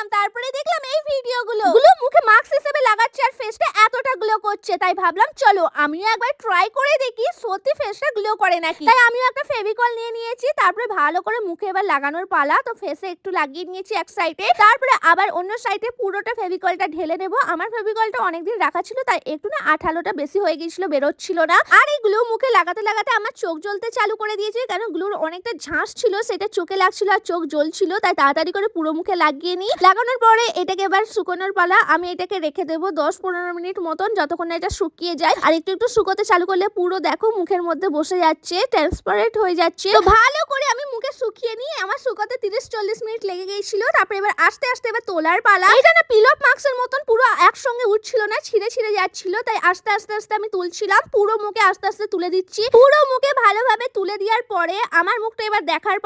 দেখলাম, তারপরে দেখলাম এই ভিডিওগুলো। গুলো মুখে মাস্ক হিসেবে লাগাচ্ছে আর ফেসটা এতটা গ্লো করছে। তাই ভাবলাম, চলো আমিও একবার ট্রাই করে দেখি, সত্যি ফেসটা গ্লো করে নাকি। তাই আমিও একটা ফেভিকল নিয়ে নিয়েছি, তারপরে ভালো করে মুখে এবার লাগানোর পালা। তো ফেসে একটু লাগিয়ে নিয়েছি এক সাইডে তারপরে আবার অন্য সাইডে পুরোটা ফেভিকলটা ঢেলে নেব। আমার ফেভিকলটা অনেকদিন রাখা ছিল, তাই একটু না আঠালোটা বেশি হয়ে গিয়েছিল, বেরোচ্ছিল না। আর এই গ্লু মুখে লাগাতে লাগাতে আমার চোখ জ্বলতে চালু করে দিয়েছে কারণ গ্লুর অনেকটা ঝাঁস ছিল, সেটা চোখে লাগছিল আর চোখ জ্বলছিল। তাই তাড়াতাড়ি করে পুরো মুখে লাগিয়ে নিই। লাগানোর পরে এটাকে এবার শুকোনোর পালা। আমি এটাকে রেখে দেবো দশ পনেরো মিনিট মতন যতক্ষণ এটা শুকিয়ে যায়। আর একটু একটু শুকোতে চালু করলে পুরো দেখো মুখের মধ্যে বসে যাচ্ছে ট্রান্সপারেন্ট হয়ে যাচ্ছে। তো ভালো করে আমি মুখে শুকিয়ে নিয়ে আমার শুকাতে তিরিশ চল্লিশ মিনিট লেগে গিয়েছিল। তারপরে এবার আস্তে আস্তে এবার তোলার পালা। এটা না পিল মাস্কের মতন পুরো একসঙ্গে উঠছিল না, ছিঁড়ে ছিঁড়ে যাচ্ছিল। তাই আস্তে আস্তে আস্তে আমি তুলছিলাম। পুরো মুখে আস্তে আস্তে তুলে দিচ্ছি। পুরো মুখে ভালোভাবে তুলে দেওয়ার পরে আমার মুখটা এবার দেখার